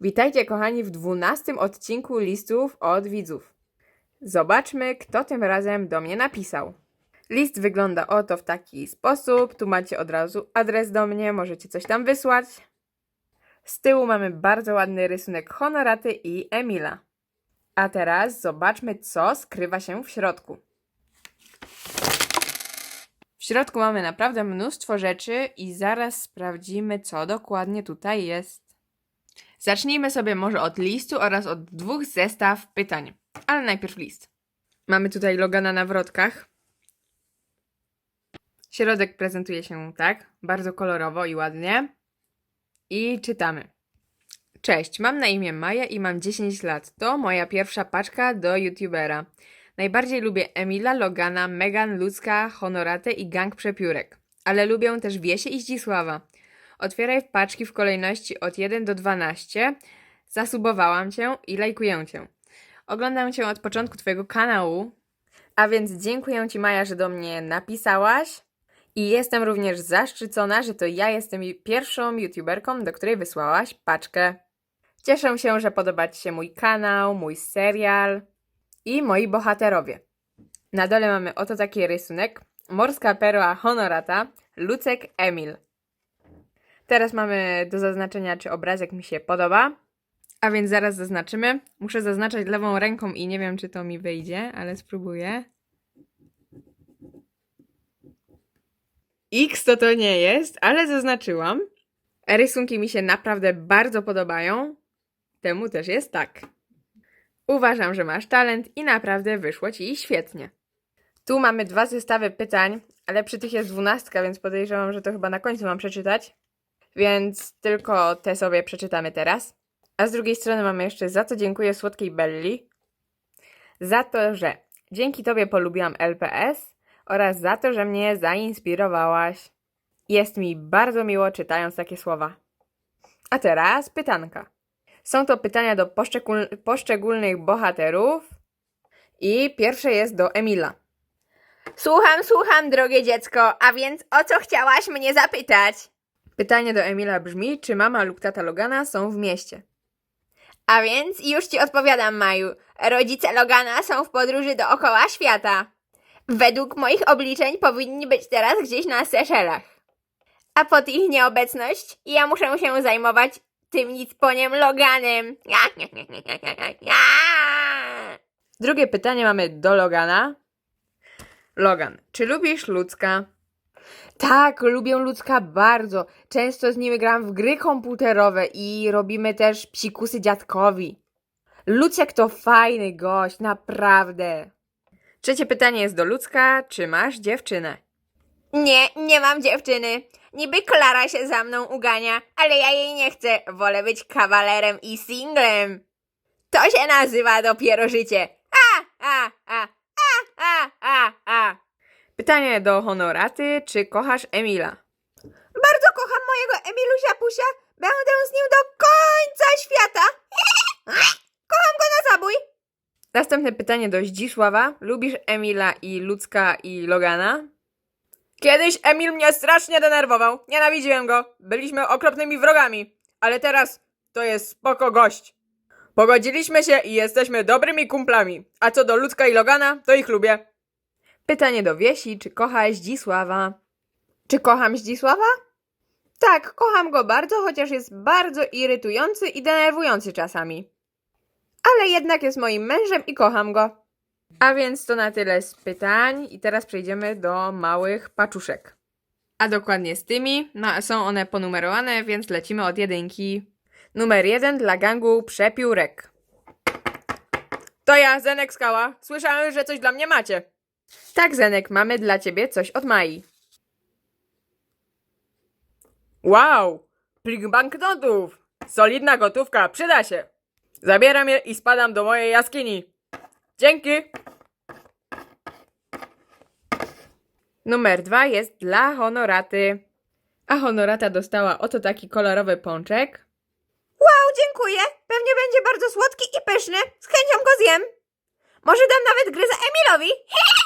Witajcie kochani w dwunastym odcinku listów od widzów. Zobaczmy, kto tym razem do mnie napisał. List wygląda oto w taki sposób. Tu macie od razu adres do mnie, możecie coś tam wysłać. Z tyłu mamy bardzo ładny rysunek Honoraty i Emila. A teraz zobaczmy, co skrywa się w środku. W środku mamy naprawdę mnóstwo rzeczy i zaraz sprawdzimy, co dokładnie tutaj jest. Zacznijmy sobie może od listu oraz od dwóch zestaw pytań. Ale najpierw list. Mamy tutaj Logana na wrotkach. Środek prezentuje się tak, bardzo kolorowo i ładnie. I czytamy. Cześć, mam na imię Maja i mam 10 lat. To moja pierwsza paczka do youtubera. Najbardziej lubię Emila, Logana, Megan, Ludzka, Honoratę i Gang Przepiórek. Ale lubię też Wiesię i Zdzisława. Otwieraj paczki w kolejności od 1 do 12. Zasubowałam cię i lajkuję cię. Oglądam cię od początku twojego kanału. A więc dziękuję ci Maja, że do mnie napisałaś. I jestem również zaszczycona, że to ja jestem pierwszą youtuberką, do której wysłałaś paczkę. Cieszę się, że podoba ci się mój kanał, mój serial i moi bohaterowie. Na dole mamy oto taki rysunek. Morska perła Honorata, Lucek Emil. Teraz mamy do zaznaczenia, czy obrazek mi się podoba. A więc zaraz zaznaczymy. Muszę zaznaczać lewą ręką i nie wiem, czy to mi wyjdzie, ale spróbuję. X to to nie jest, ale zaznaczyłam. Rysunki mi się naprawdę bardzo podobają. Temu też jest tak. Uważam, że masz talent i naprawdę wyszło ci świetnie. Tu mamy dwa zestawy pytań, ale przy tych jest dwunastka, więc podejrzewam, że to chyba na końcu mam przeczytać. Więc tylko te sobie przeczytamy teraz. A z drugiej strony mamy jeszcze za co dziękuję słodkiej Belli. Za to, że dzięki tobie polubiłam LPS oraz za to, że mnie zainspirowałaś. Jest mi bardzo miło czytając takie słowa. A teraz pytanka. Są to pytania do poszczegól- poszczególnych bohaterów. I pierwsze jest do Emila. Słucham, słucham, drogie dziecko, a więc o co chciałaś mnie zapytać? Pytanie do Emila brzmi, czy mama lub tata Logana są w mieście? A więc już ci odpowiadam, Maju. Rodzice Logana są w podróży dookoła świata. Według moich obliczeń powinni być teraz gdzieś na Seszelach. A pod ich nieobecność ja muszę się zajmować tym nicponiem Loganem. Drugie pytanie mamy do Logana. Logan, czy lubisz ludzka? Tak, lubię ludzka bardzo. Często z nimi gram w gry komputerowe i robimy też psikusy dziadkowi. Lucek to fajny gość, naprawdę. Trzecie pytanie jest do ludzka. Czy masz dziewczynę? Nie, nie mam dziewczyny. Niby Klara się za mną ugania, ale ja jej nie chcę. Wolę być kawalerem i singlem. To się nazywa dopiero życie. A, a, a, a, a, a, a. Pytanie do Honoraty. Czy kochasz Emila? Bardzo kocham mojego Emilusia Pusia. Będę z nim do końca świata. Kocham go na zabój. Następne pytanie do Zdzisława. Lubisz Emila i Ludzka i Logana? Kiedyś Emil mnie strasznie denerwował. Nienawidziłem go. Byliśmy okropnymi wrogami. Ale teraz to jest spoko gość. Pogodziliśmy się i jesteśmy dobrymi kumplami. A co do Ludzka i Logana, to ich lubię. Pytanie do Wiesi. Czy kocha Zdzisława? Czy kocham Zdzisława? Tak, kocham go bardzo, chociaż jest bardzo irytujący i denerwujący czasami ale jednak jest moim mężem i kocham go. A więc to na tyle z pytań i teraz przejdziemy do małych paczuszek. A dokładnie z tymi, no są one ponumerowane, więc lecimy od jedynki. Numer jeden dla gangu Przepiórek. To ja, Zenek Skała. Słyszałem, że coś dla mnie macie. Tak, Zenek, mamy dla ciebie coś od Mai. Wow! Plik banknotów! Solidna gotówka, przyda się! Zabieram je i spadam do mojej jaskini. Dzięki! Numer dwa jest dla Honoraty. A Honorata dostała oto taki kolorowy pączek. Wow, dziękuję. Pewnie będzie bardzo słodki i pyszny. Z chęcią go zjem. Może dam nawet gryzę Emilowi.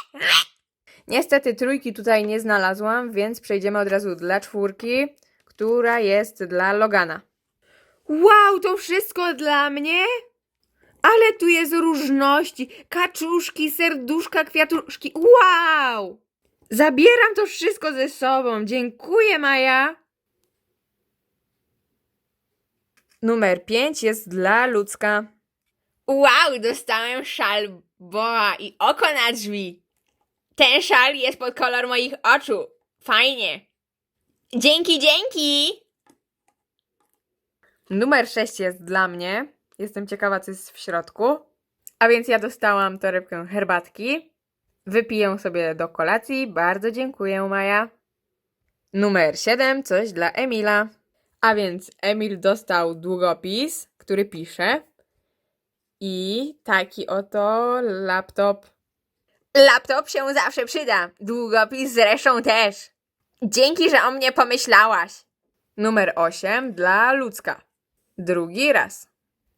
Niestety trójki tutaj nie znalazłam, więc przejdziemy od razu dla czwórki, która jest dla Logana. Wow, to wszystko dla mnie? Ale tu jest różności. Kaczuszki, serduszka, kwiatuszki. Wow! Zabieram to wszystko ze sobą. Dziękuję, Maja. Numer 5 jest dla Ludzka. Wow, dostałem szal boa i oko na drzwi. Ten szal jest pod kolor moich oczu. Fajnie. Dzięki, dzięki. Numer 6 jest dla mnie. Jestem ciekawa, co jest w środku. A więc ja dostałam torebkę herbatki. Wypiję sobie do kolacji. Bardzo dziękuję, Maja. Numer 7, coś dla Emila. A więc Emil dostał długopis, który pisze. I taki oto laptop. Laptop się zawsze przyda. Długopis zresztą też. Dzięki, że o mnie pomyślałaś. Numer 8 dla Ludzka. Drugi raz.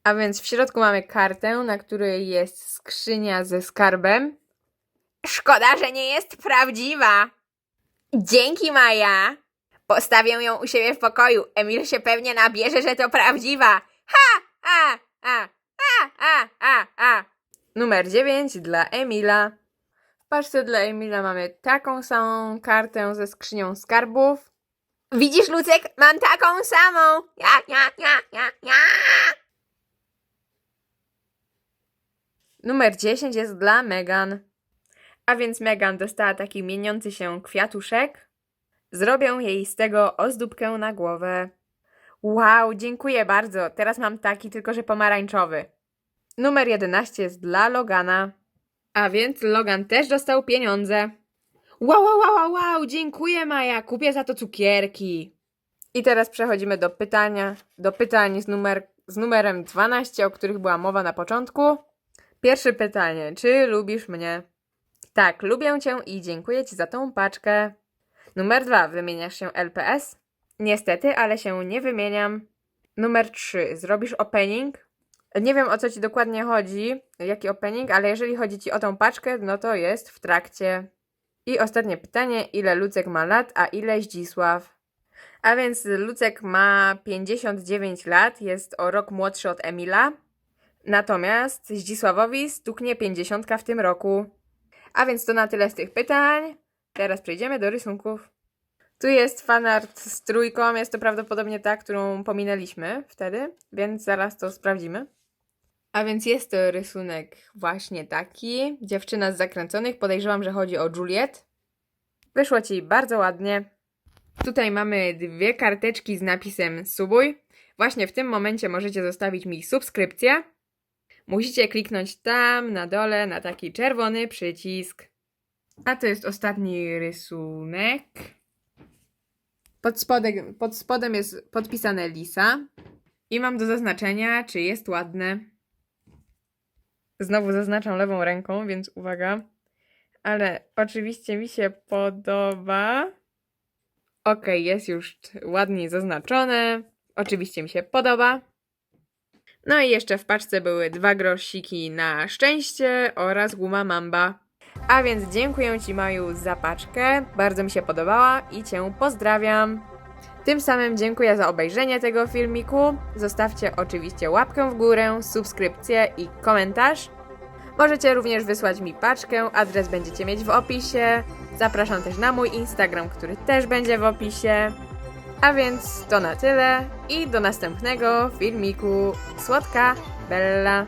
A więc w środku mamy kartę, na której jest skrzynia ze skarbem. Szkoda, że nie jest prawdziwa. Dzięki, Maja. Postawię ją u siebie w pokoju. Emil się pewnie nabierze, że to prawdziwa. Ha! A! A! A! A! A! A! Numer 9 dla Emila. W paczce dla Emila mamy taką samą kartę ze skrzynią skarbów. Widzisz, Lucek? Mam taką samą. Ja, ja, ja, ja, ja. Numer 10 jest dla Megan. A więc Megan dostała taki mieniący się kwiatuszek. Zrobię jej z tego ozdóbkę na głowę. Wow, dziękuję bardzo. Teraz mam taki, tylko że pomarańczowy. Numer 11 jest dla Logana. A więc Logan też dostał pieniądze. Wow, wow, wow, wow, dziękuję Maja, kupię za to cukierki. I teraz przechodzimy do pytania, do pytań z, numer, z numerem 12, o których była mowa na początku. Pierwsze pytanie, czy lubisz mnie? Tak, lubię cię i dziękuję ci za tą paczkę. Numer 2, wymieniasz się LPS? Niestety, ale się nie wymieniam. Numer 3, zrobisz opening? Nie wiem o co ci dokładnie chodzi, jaki opening, ale jeżeli chodzi ci o tą paczkę, no to jest w trakcie. I ostatnie pytanie, ile Lucek ma lat, a ile Zdzisław? A więc Lucek ma 59 lat, jest o rok młodszy od Emila. Natomiast Zdzisławowi stuknie 50 w tym roku. A więc to na tyle z tych pytań. Teraz przejdziemy do rysunków. Tu jest fanart z trójką, jest to prawdopodobnie ta, którą pominęliśmy wtedy, więc zaraz to sprawdzimy. A więc jest to rysunek właśnie taki. Dziewczyna z zakręconych, podejrzewam, że chodzi o Juliet. Wyszło ci bardzo ładnie. Tutaj mamy dwie karteczki z napisem subuj. Właśnie w tym momencie możecie zostawić mi subskrypcję. Musicie kliknąć tam na dole na taki czerwony przycisk. A to jest ostatni rysunek. Pod spodem, pod spodem jest podpisane Lisa. I mam do zaznaczenia, czy jest ładne. Znowu zaznaczam lewą ręką, więc uwaga. Ale oczywiście mi się podoba. Ok, jest już ładnie zaznaczone. Oczywiście mi się podoba. No i jeszcze w paczce były dwa grosiki na szczęście oraz guma mamba. A więc dziękuję Ci Maju za paczkę, bardzo mi się podobała i Cię pozdrawiam. Tym samym dziękuję za obejrzenie tego filmiku. Zostawcie oczywiście łapkę w górę, subskrypcję i komentarz. Możecie również wysłać mi paczkę, adres będziecie mieć w opisie. Zapraszam też na mój Instagram, który też będzie w opisie. A więc to na tyle i do następnego filmiku. Słodka Bella.